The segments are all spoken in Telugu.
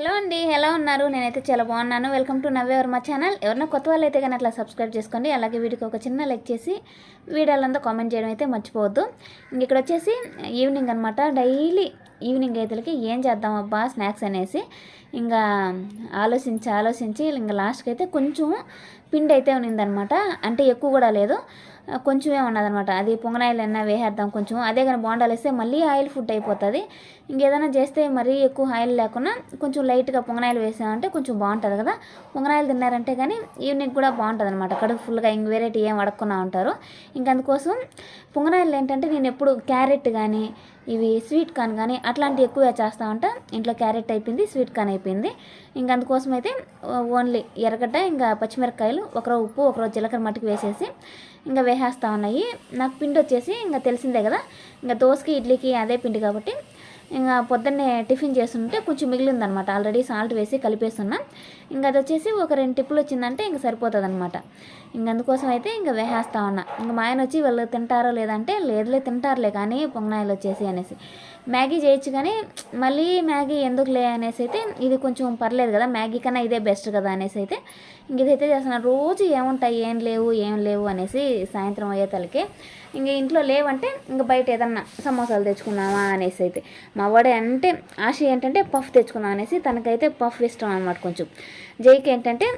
హలో అండి ఎలా ఉన్నారు? నేనైతే చాలా బాగున్నాను. వెల్కమ్ టు నవ్వే మా ఛానల్ ఎవరైనా కొత్త వాళ్ళు అయితే కానీ అట్లా సబ్స్క్రైబ్ చేసుకోండి. అలాగే వీడియోకి ఒక చిన్న లైక్ చేసి వీడియోలంతా కామెంట్ చేయడం అయితే మర్చిపోవద్దు. ఇంక ఇక్కడ వచ్చేసి ఈవినింగ్ అనమాట డైలీ ఈవినింగ్ అయితేలకి ఏం చేద్దాం అబ్బా? స్నాక్స్ అనేసి ఇంకా ఆలోచించి ఆలోచించి ఇంకా లాస్ట్కి అయితే కొంచెం పిండి అయితే ఉన్నిందనమాట. అంటే ఎక్కువ కూడా లేదు. కొంచెమే ఉన్నదనమాట. అది పొంగనాయిలు అన్నా వేసేద్దాం కొంచెం. అదే కానీ బోండాలు వేస్తే మళ్ళీ ఆయిల్ ఫుడ్ అయిపోతుంది. ఇంకేదైనా చేస్తే మరీ ఎక్కువ ఆయిల్ లేకుండా కొంచెం లైట్గా పొంగనాయిలు వేసామంటే కొంచెం బాగుంటుంది కదా. పొంగనాయిలు తిన్నారంటే కానీ ఈవినింగ్ కూడా బాగుంటుంది అనమాట కడుపు ఫుల్గా ఇంక వెరైటీ ఏం అడగకుండా ఉంటారు. ఇంక అందుకోసం పొంగనాయిలు ఏంటంటే నేను ఎప్పుడు క్యారెట్ కానీ ఇవి స్వీట్ కార్న్ కానీ అట్లాంటివి ఎక్కువ చేస్తూ ఉంటా. ఇంట్లో క్యారెట్ అయిపోయింది స్వీట్ కార్న్ అయిపోయింది. ఇంక అందుకోసం అయితే ఓన్లీ ఎర్రగడ్డ ఇంకా పచ్చిమిరపకాయలు ఒకరోజు ఉప్పు ఒకరోజు జీలకర్ర మట్టుకు వేసేసి ఇంకా వేసేస్తూ ఉన్నాయి. నాకు పిండి వచ్చేసి ఇంకా తెలిసిందే కదా ఇంకా దోశకి ఇడ్లీకి అదే పిండి కాబట్టి ఇంకా పొద్దున్నే టిఫిన్ చేస్తుంటే కొంచెం మిగిలిందనమాట. ఆల్రెడీ సాల్ట్ వేసి కలిపేస్తున్నా. ఇంకా అది వచ్చేసి ఒక రెండు టిప్పులు వచ్చిందంటే ఇంక సరిపోతుంది అనమాట ఇంక అందుకోసం అయితే ఇంకా వేసేస్తా ఉన్నా. ఇంకా మా ఆయన వచ్చి వాళ్ళు తింటారో లేదంటే లేదులే తింటారులే కానీ పొంగనాయలు వచ్చేసి అనేసి. మ్యాగీ చేయొచ్చు కానీ మళ్ళీ మ్యాగీ ఎందుకులే అనేసి అయితే ఇది కొంచెం పర్లేదు కదా మ్యాగీ కన్నా ఇదే బెస్ట్ కదా అనేసి అయితే ఇంక ఇదైతే చేస్తున్నాను రోజు ఏముంటాయి ఏం లేవు ఏం లేవు అనేసి సాయంత్రం అయ్యే తలకి ఇంక ఇంట్లో లేవంటే ఇంక బయట ఏదన్నా సమోసాలు తెచ్చుకుందామా అనేసి అయితే మా వాడే అంటే ఆశ ఏంటంటే పఫ్ తెచ్చుకుందాం అనేసి తనకైతే పఫ్ ఇష్టం అనమాట కొంచెం. జైకి ఏంటంటే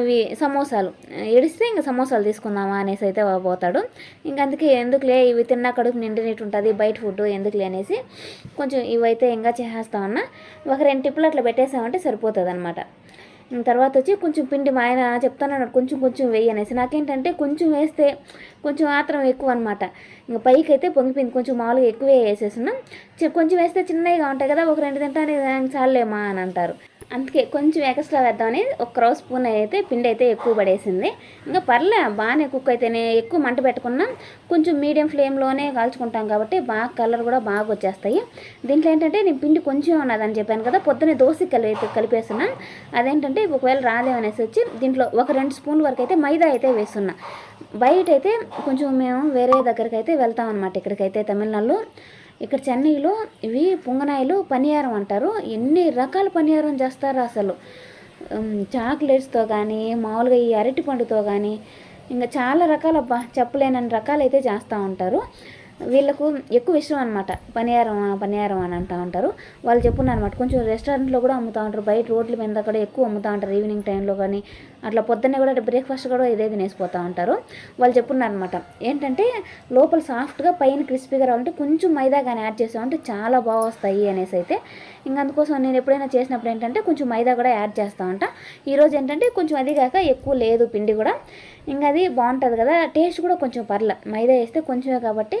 ఇవి సమోసాలు. ఏడిస్తే ఇంకా సమోసాలు తీసుకుందామా అనేసి అయితే పోతాడు. ఇంకా అందుకే ఎందుకులే ఇవి తిన్నా కడుపు నిండినట్టు ఉంటుంది బయట ఫుడ్ ఎందుకులే అనేసి కొంచెం ఇవైతే ఇంకా చేసేస్తామన్నా ఒక రెండు టిప్పులు అట్లా పెట్టేసామంటే సరిపోతుంది అనమాట తర్వాత వచ్చి కొంచెం పిండి మా ఆయన చెప్తాను కొంచెం కొంచెం వేయి అనేసి. నాకేంటంటే కొంచెం వేస్తే కొంచెం ఆత్రం ఎక్కువ అనమాట ఇంకా పైకి అయితే పొంగిపోయింది కొంచెం మామూలుగా ఎక్కువే వేసేసినాం కొంచెం వేస్తే చిన్నవిగా ఉంటాయి కదా ఒక రెండు తింటానే చాలేమా అని అంటారు. అందుకే కొంచెం ఎక్స్ట్రా వేద్దామని ఒక రో స్పూన్ అయితే పిండి అయితే ఎక్కువ పడేసింది. ఇంకా పర్లే బాగానే కుక్ అయితేనే ఎక్కువ మంట పెట్టుకున్నా కొంచెం మీడియం ఫ్లేమ్లోనే కాల్చుకుంటాం కాబట్టి బాగా కలర్ కూడా బాగా వచ్చేస్తాయి. దీంట్లో ఏంటంటే నేను పిండి కొంచెం ఉన్నదని చెప్పాను కదా పొద్దున్నే దోశ కలిపి కలిపేస్తున్నాను అదేంటంటే ఒకవేళ రాదేమనేసి వచ్చి దీంట్లో ఒక రెండు స్పూన్ల వరకు అయితే మైదా అయితే వేస్తున్నా. బయట అయితే కొంచెం మేము వేరే దగ్గరికి అయితే వెళ్తాం అనమాట ఇక్కడికైతే తమిళనాడులో. ఇక్కడ చెన్నైలో ఇవి పొంగనాయిలు పనియారం అంటారు. ఎన్ని రకాల పనియారం చేస్తారు అసలు? చాక్లెట్స్తో కానీ మామూలుగా ఈ అరటి పండుతో కానీ ఇంకా చాలా రకాల అబ్బా చెప్పలేనన్ని రకాలు అయితే చేస్తూ ఉంటారు. వీళ్ళకు ఎక్కువ ఇష్టం అనమాట పనియారం పనియారం అని అంటూ ఉంటారు. వాళ్ళు చెప్పున్నారు అనమాట కొంచెం రెస్టారెంట్లో కూడా అమ్ముతూ ఉంటారు. బయట రోడ్ల మీద కూడా ఎక్కువ అమ్ముతూ ఉంటారు. ఈవినింగ్ టైంలో కానీ అట్లా పొద్దున్నే కూడా బ్రేక్ఫాస్ట్ కూడా ఇదే తినేసిపోతూ ఉంటారు. వాళ్ళు చెప్పున్నారు అనమాట ఏంటంటే లోపల సాఫ్ట్గా పైన క్రిస్పీగా రావాలంటే కొంచెం మైదా కానీ యాడ్ చేసామంటే చాలా బాగా వస్తాయి అనేసి అయితే. ఇంకా అందుకోసం నేను ఎప్పుడైనా చేసినప్పుడు ఏంటంటే కొంచెం మైదా కూడా యాడ్ చేస్తూ ఉంటా. ఈరోజు ఏంటంటే కొంచెం అది కాక ఎక్కువ లేదు పిండి కూడా. ఇంకా అది బాగుంటుంది కదా టేస్ట్ కూడా కొంచెం పర్లే. మైదా వేస్తే కొంచెమే కాబట్టి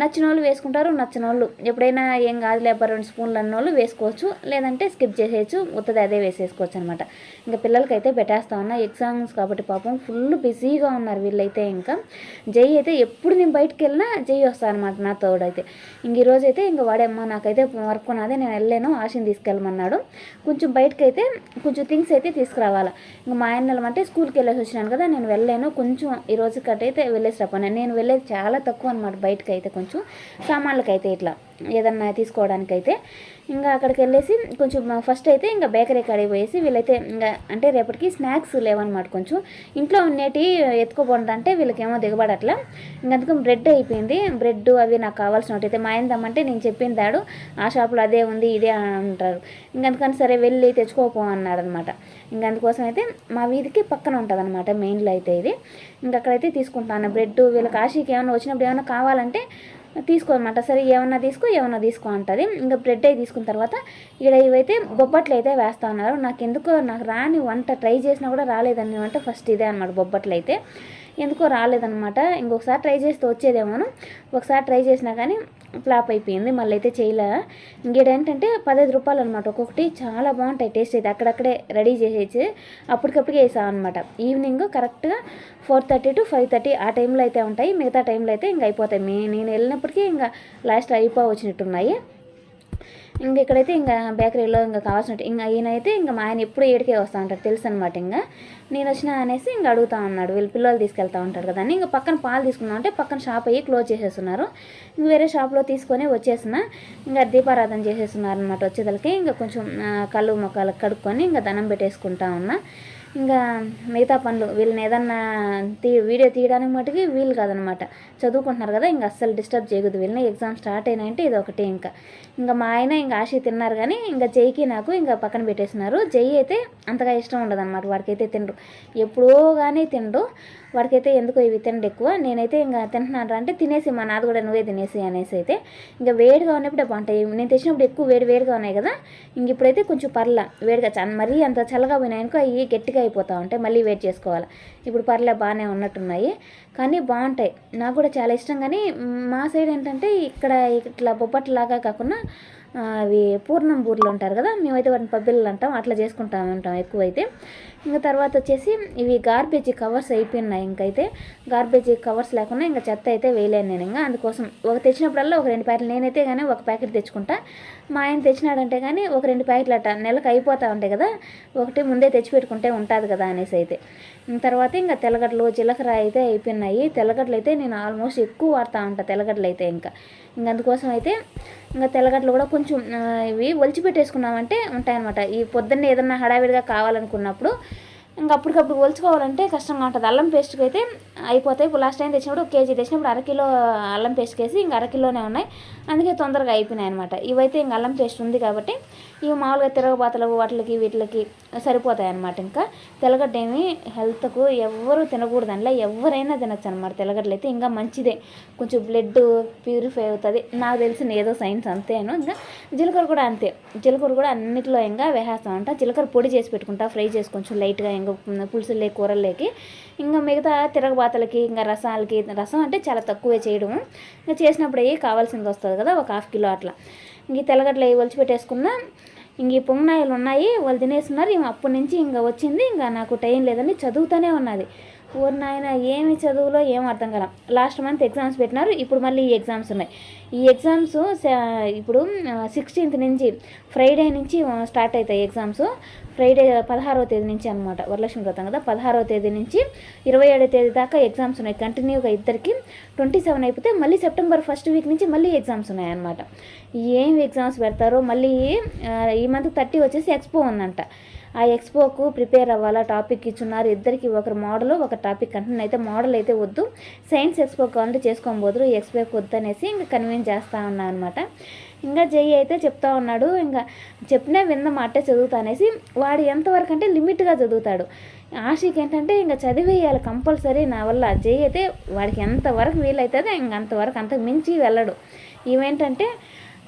నచ్చిన వాళ్ళు వేసుకుంటారు నచ్చిన వాళ్ళు ఎప్పుడైనా ఏం కాదు లేబర్ రెండు స్పూన్లు అన్న వాళ్ళు వేసుకోవచ్చు. లేదంటే స్కిప్ చేసేయచ్చు ఉత్తది అదే వేసేసుకోవచ్చు అనమాట ఇంకా పిల్లలకి అయితే పెట్టేస్తా ఉన్నా. ఎగ్జామ్స్ కాబట్టి పాపం ఫుల్ బిజీగా ఉన్నారు వీళ్ళైతే ఇంకా. జై అయితే ఎప్పుడు నేను బయటకు వెళ్ళినా జై వస్తాను అనమాట నా అయితే ఇంక ఈరోజు అయితే ఇంకా వాడేమ్మా నాకైతే వర్క్ ఉన్నది నేను వెళ్ళలేను ఆశని తీసుకెళ్ళమన్నాడు. కొంచెం బయటకు అయితే కొంచెం థింగ్స్ అయితే తీసుకురావాలా. ఇంకా మా ఆయన వెళ్ళమంటే స్కూల్కి వెళ్ళేసి వచ్చినాను కదా నేను వెళ్ళలేను కొంచెం ఈ రోజు కట్టయితే వెళ్ళేసి రాపోయాను. నేను వెళ్ళేది చాలా తక్కువ అనమాట బయటకు అయితే కొంచెం. సామాన్లకైతే ఇట్లా ఏదన్నా తీసుకోవడానికైతే. ఇంకా అక్కడికి వెళ్ళేసి కొంచెం ఫస్ట్ అయితే ఇంకా బేకరీ కాడికి పోయేసి వీళ్ళైతే ఇంకా అంటే రేపటికి స్నాక్స్ లేవన్నమాట కొంచెం. ఇంట్లో ఉండేటి ఎత్తుకోపోండి వీళ్ళకేమో దిగబడట్లా. ఇంకా అందుకని బ్రెడ్ అయిపోయింది. బ్రెడ్ అవి నాకు కావాల్సిన అయితే మా ఏందమ్మంటే నేను చెప్పిన దాడు ఆ షాప్లో అదే ఉంది ఇదే అంటారు. ఇంకందుకని సరే వెళ్ళి తెచ్చుకోపో అన్నాడు అనమాట ఇంక అందుకోసం అయితే మా వీధికి పక్కన ఉంటుంది అనమాట మెయిన్లో అయితే ఇది. ఇంకక్కడైతే తీసుకుంటాను. బ్రెడ్ వీళ్ళకి కాశీకి ఏమైనా వచ్చినప్పుడు ఏమైనా కావాలంటే తీసుకోనమాట. సరే ఏమన్నా తీసుకో ఏమన్నా తీసుకో అంటుంది. ఇంకా బ్రెడ్ అయి తీసుకున్న తర్వాత ఇక్కడ ఇవైతే బొబ్బట్లు అయితే వేస్తా ఉన్నారు. నాకు ఎందుకో నాకు రాని వంట ట్రై చేసినా కూడా రాలేదని వంట ఫస్ట్ ఇదే అనమాట బొబ్బట్లు అయితే. ఎందుకో రాలేదనమాట ఇంకొకసారి ట్రై చేస్తే వచ్చేదేమోను. ఒకసారి ట్రై చేసినా కానీ ఫ్లాప్ అయిపోయింది. మళ్ళీ అయితే చేయలే. ఇంకేంటంటే పదహైదు రూపాయలు అనమాట ఒక్కొక్కటి చాలా బాగుంటాయి. టేస్ట్ అయితే అక్కడక్కడే రెడీ చేసేసి అప్పటికప్పుడు వేసాం అనమాట ఈవినింగ్ కరెక్ట్గా four thirty to five thirty ఆ టైంలో అయితే ఉంటాయి. మిగతా టైంలో అయితే ఇంకా అయిపోతాయి. నేను వెళ్ళినప్పటికీ ఇంకా లాస్ట్ అయిపో వచ్చినట్టున్నాయి ఇంక ఇక్కడైతే ఇంకా బేకరీలో ఇంకా కావాల్సినట్టు ఇంకా ఈయనైతే అయితే ఇంకా మా ఆయన ఎప్పుడు ఏడికే వస్తూ ఉంటాడు తెలుసు అనమాట ఇంకా. నేను వచ్చినా అనేసి ఇంకా అడుగుతా ఉన్నాడు వీళ్ళు పిల్లలు తీసుకెళ్తా ఉంటారు కదా అని. ఇంకా పక్కన పాలు తీసుకున్నాం అంటే పక్కన షాప్ అయ్యి క్లోజ్ చేసేస్తున్నారు. ఇంక వేరే షాప్లో తీసుకొని వచ్చేసిన. ఇంకా దీపారాధన చేసేస్తున్నారు అనమాట వచ్చేదలకి. ఇంకా కొంచెం కళ్ళు మొక్కలు కడుక్కొని ఇంకా దండం పెట్టేసుకుంటా ఉన్నా. ఇంకా మిగతా పనులు వీళ్ళని ఏదన్నా తీ వీడియో తీయడానికి మటుకి వీలు కాదనమాట. చదువుకుంటున్నారు కదా ఇంకా అస్సలు డిస్టర్బ్ చేయకూడదు. వీళ్ళని ఎగ్జామ్ స్టార్ట్ అయినాయంటే ఇది ఒకటి ఇంకా. ఇంకా మా ఆయన ఇంకా ఆశ తిన్నారు కానీ ఇంకా జైకి నాకు ఇంకా పక్కన పెట్టేసినారు జై అయితే అంతగా ఇష్టం ఉండదు అనమాట వాడికైతే తినరు. ఎప్పుడో కానీ తినరు. వాడికైతే ఎందుకో ఇవి తినడు ఎక్కువ. నేనైతే ఇంకా తింటున్నాను అంటే తినేసి మా నాది కూడా నువ్వే తినేసి అనేసి అయితే ఇంకా వేడిగా ఉన్నప్పుడే బాగుంటాయి నేను తెచ్చినప్పుడు ఎక్కువ వేడి వేడిగా ఉన్నాయి కదా. ఇంక ఇప్పుడైతే కొంచెం పర్ల వేడిగా చ- మరీ అంత చల్లగా పోయినాయనుకో అవి గట్టిగా అయిపోతా ఉంటాయి. మళ్ళీ వేడి చేసుకోవాలి. ఇప్పుడు పర్లే బాగానే ఉన్నట్టున్నాయి. కానీ బాగుంటాయి. నాకు కూడా చాలా ఇష్టం. కానీ మా సైడ్ ఏంటంటే ఇక్కడ ఇట్లా బొబ్బట్లాగా కాకుండా అవి పూర్ణం బూర్లు ఉంటారు కదా. మేమైతే వాటిని పబ్బిళ్ళు అంటాం. అట్లా చేసుకుంటా ఉంటాం ఎక్కువైతే. ఇంకా తర్వాత వచ్చేసి ఇవి గార్బేజ్ కవర్స్ అయిపోయినాయి ఇంకైతే. గార్బేజ్ కవర్స్ లేకుండా ఇంకా చెత్త అయితే వేయలేను నేను ఇంకా. అందుకోసం ఒక తెచ్చినప్పుడల్లా ఒక రెండు ప్యాకెట్లు నేనైతే కానీ ఒక ప్యాకెట్ తెచ్చుకుంటా. మా ఆయన తెచ్చినాడంటే కానీ ఒక రెండు ప్యాకెట్లు అట్ట నెలకు అయిపోతూ ఉంటాయి కదా ఒకటి ముందే తెచ్చిపెట్టుకుంటే ఉంటుంది కదా అనేసి అయితే. తర్వాత ఇంకా తెల్లగడ్డలు జీలకర్ర అయితే అయిపోయినాయి. తెల్లగడ్డలు అయితే నేను ఆల్మోస్ట్ ఎక్కువ వాడుతూ ఉంటాను తెల్లగడ్డలు అయితే ఇంకా. ఇంక అందుకోసం అయితే ఇంకా తెల్లగడ్డలు కూడా కొంచెం ఇవి ఒలిచి పెట్టేసుకున్నామంటే ఉంటాయన్నమాట. ఈ పొద్దున్నే ఏదన్నా హడావిడిగా కావాలనుకున్నప్పుడు ఇంకా అప్పటికప్పుడు కొలుచుకోవాలంటే కష్టంగా ఉంటుంది. అల్లం పేస్ట్కి అయితే అయిపోతాయి. ఇప్పుడు లాస్ట్ టైం తెచ్చినప్పుడు కేజీ తెచ్చినప్పుడు అరకిలో అల్లం పేస్ట్ వేసి ఇంకా అరకిలోనే ఉన్నాయి. అందుకే తొందరగా అయిపోయినాయి అనమాట ఇవైతే ఇంకా అల్లం పేస్ట్ ఉంది కాబట్టి ఇవి మామూలుగా తిరగబాతలు వాటికి వీటికి సరిపోతాయి అనమాట ఇంకా. తెల్లగడ్డ ఏమి హెల్త్కు ఎవరు తినకూడదు అందులో. ఎవరైనా తినచ్చు అనమాట తెల్లగడ్డలు అయితే. ఇంకా మంచిదే. కొంచెం బ్లడ్ ప్యూరిఫై అవుతుంది. నాకు తెలిసిన ఏదో సైన్స్ అంతేను. ఇంకా జీలకర్ర కూడా అంతే. జీలకర్ర కూడా అన్నిటిలో ఇంకా వేసేస్తామంట. జీలకర్ర పొడి చేసి పెట్టుకుంటా. ఫ్రై చేసి కొంచెం లైట్గా ఇంకా పులుసులే కూరల్లోకి. ఇంకా మిగతా తిరగబాతలకి ఇంకా రసాలకి రసం అంటే చాలా తక్కువే చేయడము. ఇంకా చేసినప్పుడు అవి కావాల్సింది వస్తుంది కదా ఒక హాఫ్ కిలో అట్లా. ఇంక ఈ తెల్లగడ్డలు అవి ఒలిచి పెట్టేసుకున్నా ఇంక ఈ పొంగనాయలు ఉన్నాయి వాళ్ళు తినేస్తున్నారు. ఇంక అప్పటి నుంచి ఇంకా వచ్చింది ఇంకా నాకు టైం లేదని చదువుతూనే ఉన్నది. ఓర్ నాయన ఏమి చదువులో ఏం అర్థం కదా లాస్ట్ మంత్ ఎగ్జామ్స్ పెట్టినారు ఇప్పుడు మళ్ళీ ఈ ఎగ్జామ్స్ ఉన్నాయి. ఈ ఎగ్జామ్స్ ఇప్పుడు సిక్స్టీన్త్ నుంచి ఫ్రైడే నుంచి స్టార్ట్ అవుతాయి ఎగ్జామ్స్. ఫ్రైడే పదహారవ తేదీ నుంచి అనమాట వరలక్ష్మి వ్రతం కదా పదహారవ తేదీ నుంచి ఇరవై ఏడవ తేదీ దాకా ఎగ్జామ్స్ ఉన్నాయి. కంటిన్యూగా ఇద్దరికి ట్వంటీ సెవెన్ అయిపోతే మళ్ళీ సెప్టెంబర్ ఫస్ట్ వీక్ నుంచి మళ్ళీ ఎగ్జామ్స్ ఉన్నాయన్నమాట ఏం ఎగ్జామ్స్ పెడతారో మళ్ళీ ఈ మంత్ థర్టీ వచ్చేసి ఎక్స్పో ఉందంట. ఆ ఎక్స్పోకు ప్రిపేర్ అవ్వాలా టాపిక్ ఇచ్చున్నారు. ఇద్దరికి ఒకరు మోడల్ ఒక టాపిక్ అంటే అయితే మోడల్ అయితే వద్దు సైన్స్ ఎక్స్పో కావాలంటే చేసుకోబోదురు ఈ ఎక్స్పోకి వద్దు అనేసి ఇంకా కన్విన్స్ చేస్తూ ఉన్నాను అనమాట ఇంకా జై అయితే చెప్తా ఉన్నాడు ఇంకా చెప్పినా విందమాటే మాటే చదువుతా అనేసి వాడు ఎంతవరకు అంటే లిమిట్గా చదువుతాడు. ఆశకి ఏంటంటే ఇంకా చదివేయాలి కంపల్సరీ నా వల్ల. జై అయితే వాడికి ఎంతవరకు వీలవుతుందో ఇంకా అంతవరకు అంతకు మించి వెళ్ళడు. ఇవేంటంటే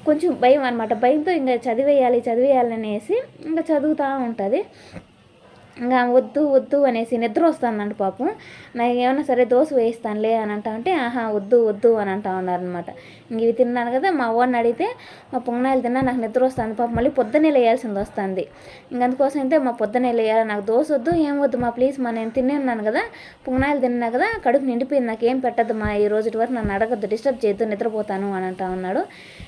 కొంచెం భయం అనమాట భయంతో ఇంకా చదివేయాలి చదివేయాలి అనేసి ఇంకా చదువుతూ ఉంటుంది. ఇంకా వద్దు వద్దు అనేసి నిద్ర వస్తుందంట పాపం. నాకు ఏమైనా సరే దోశ వేయిస్తానులే అని అంటా ఉంటే ఆహా వద్దు వద్దు అని అంటా ఉన్నారనమాట ఇంక ఇవి తిన్నాను కదా మా వాడిని అడిగితే మా పొంగనాలు తిన్నా నాకు నిద్ర వస్తుంది పాపం మళ్ళీ పొద్దున్నే లేయాల్సింది వస్తుంది. ఇంక అందుకోసం అయితే మా పొద్దున్నే లేయాలి నాకు దోశ వద్దు ఏం వద్దు మా ప్లీజ్ మా నేను తినే ఉన్నాను కదా పొంగనాలు తిన్నా కదా కడుపు నిండిపోయింది నాకు ఏం పెట్టద్దు మా ఈ రోజు వరకు నన్ను అడగద్దు డిస్టర్బ్ చేయొద్దు నిద్రపోతాను అని అంటా ఉన్నాడు.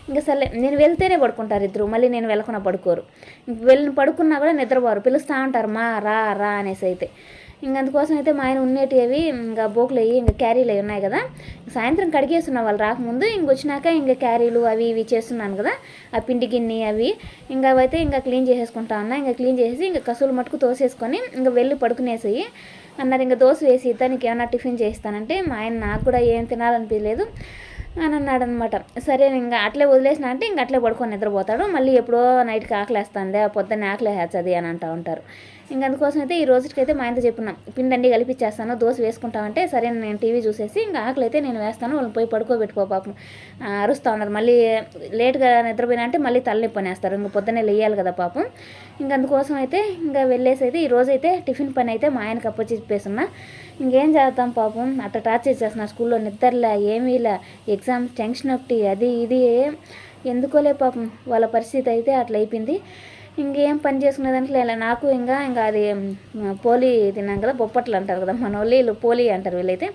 ఇంకా సరే నేను వెళ్తేనే పడుకుంటారు ఇద్దరు మళ్ళీ నేను వెళ్ళకుండా పడుకోరు. వెళ్ళిన వెళ్ళి పడుకున్నా కూడా నిద్రపోరు పిలుస్తూ ఉంటారు మా రా రా అనేసి అయితే. ఇంక అందుకోసం అయితే మా ఆయన ఉండేటివి అవి ఇంకా బోకులు అవి ఇంకా క్యారీలు అవి ఉన్నాయి కదా. సాయంత్రం కడిగేస్తున్నా వాళ్ళు రాకముందు. ఇంక వచ్చినాక ఇంకా క్యారీలు అవి ఇవి చేస్తున్నాను కదా. ఆ పిండి గిన్నె అవి. ఇంకా అవైతే ఇంకా క్లీన్ చేసేసుకుంటా ఉన్నా. ఇంకా క్లీన్ చేసేసి ఇంకా కసులు మటుకు తోసేసుకొని ఇంకా వెళ్ళి పడుకునేసేయి అన్నారు. ఇంకా దోశ వేసి దానికి ఏమన్నా టిఫిన్ చేస్తానంటే మా ఆయన నాకు కూడా ఏం తినాలనిపించలేదు. అని అన్నాడు అనమాట సరే ఇంకా అట్లే వదిలేసిన అంటే ఇంక అట్లే పడుకొని నిద్రపోతాడు. మళ్ళీ ఎప్పుడో నైట్కి ఆకలేస్తుంది పొద్దున్న ఆకలి వేస్తుంది అని అంటూ ఉంటారు. ఇంక అందుకోసం అయితే ఈ రోజుకైతే మా ఆయనతో చెప్పున్నాం పిండి అన్ని కలిపిచ్చేస్తాను దోశ వేసుకుంటామంటే సరే నేను టీవీ చూసేసి ఇంకా ఆకలి అయితే నేను వేస్తాను వాళ్ళని పోయి పడుకోబెట్టుకో పాపం. అరుస్తూ ఉన్నారు. మళ్ళీ లేట్గా నిద్రపోయినా అంటే మళ్ళీ తలనొప్పి అనేస్తారు ఇంక పొద్దున్నే లేయాలి కదా పాపం. ఇంక అందుకోసం అయితే ఇంకా వెళ్ళేసి అయితే ఈ రోజైతే టిఫిన్ పని అయితే మా ఆయనకి అప్ప చెప్పేస్తున్నా ఇంకేం చేద్దాం పాపం? అట్లా టార్చర్ చేస్తున్నారు స్కూల్లో నిద్రలే ఏమీలే ఎగ్జామ్స్ టెన్షన్ ఒకటి అది ఇది ఎందుకోలే పాపం? వాళ్ళ పరిస్థితి అయితే అట్లా అయిపోయింది ఇంకేం పని చేసుకునే దాంట్లో ఇలా నాకు ఇంకా ఇంకా అది పోలి తిన్నాం కదా బొప్పట్లు అంటారు కదా మన వాళ్ళు వీళ్ళు పోలి అంటారు వీళ్ళైతే.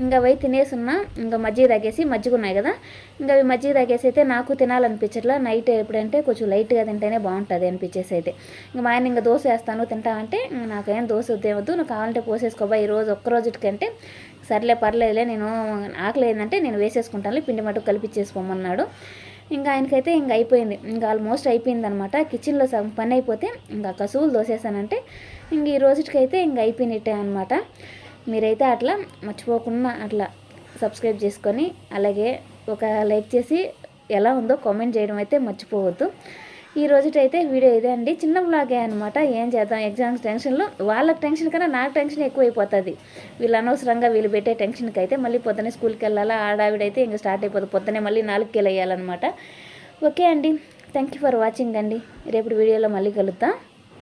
ఇంకా అవి తినేసున్నా ఇంకా మజ్జిగ తాగేసి మజ్జిగ ఉన్నాయి కదా ఇంకా అవి మజ్జిగ తాగేసి అయితే నాకు తినాలనిపించట్లా. నైట్ ఎప్పుడంటే కొంచెం లైట్గా తింటేనే బాగుంటుంది అనిపించేసి అయితే. ఇంకా మా ఆయన ఇంకా దోశ వేస్తాను తింటామంటే ఇంక నాకేం దోశ వద్దేవద్దు నువ్వు కావాలంటే పోసేసుకోబా ఈ రోజు ఒక్క సర్లే పర్లేదులే నేను ఆకలి ఏంటంటే నేను వేసేసుకుంటాను పిండి మటుకు కలిపించేసుకోమన్నాడు ఇంకా ఆయనకైతే ఇంకా అయిపోయింది. ఇంకా ఆల్మోస్ట్ అయిపోయింది అనమాట కిచెన్లో సగం పని అయిపోతే ఇంకా కసువులు దోసేసానంటే ఇంక ఈ రోజుకైతే ఇంకా అయిపోయినట్టే అనమాట మీరైతే అట్లా మర్చిపోకుండా అట్లా సబ్స్క్రైబ్ చేసుకొని అలాగే ఒక లైక్ చేసి ఎలా ఉందో కామెంట్ చేయడం అయితే మర్చిపోవద్దు. ఈ రోజుటైతే వీడియో ఇదే అండి. చిన్న బ్లాగే అనమాట ఏం చేద్దాం? ఎగ్జామ్స్ టెన్షన్లో వాళ్ళకి టెన్షన్ కన్నా నాకు టెన్షన్ ఎక్కువైపోతుంది. వీళ్ళు అనవసరంగా వీళ్ళు పెట్టే టెన్షన్కి అయితే మళ్ళీ పొద్దున్నే స్కూల్కి వెళ్ళాలా? ఆడావిడైతే ఇంకా స్టార్ట్ అయిపోతుంది పొద్దునే మళ్ళీ నాలుగుకి వెళ్ళాలన్నమాట ఓకే అండి. థ్యాంక్ యూ ఫర్ వాచింగ్ అండి. రేపు వీడియోలో మళ్ళీ కలుద్దాం.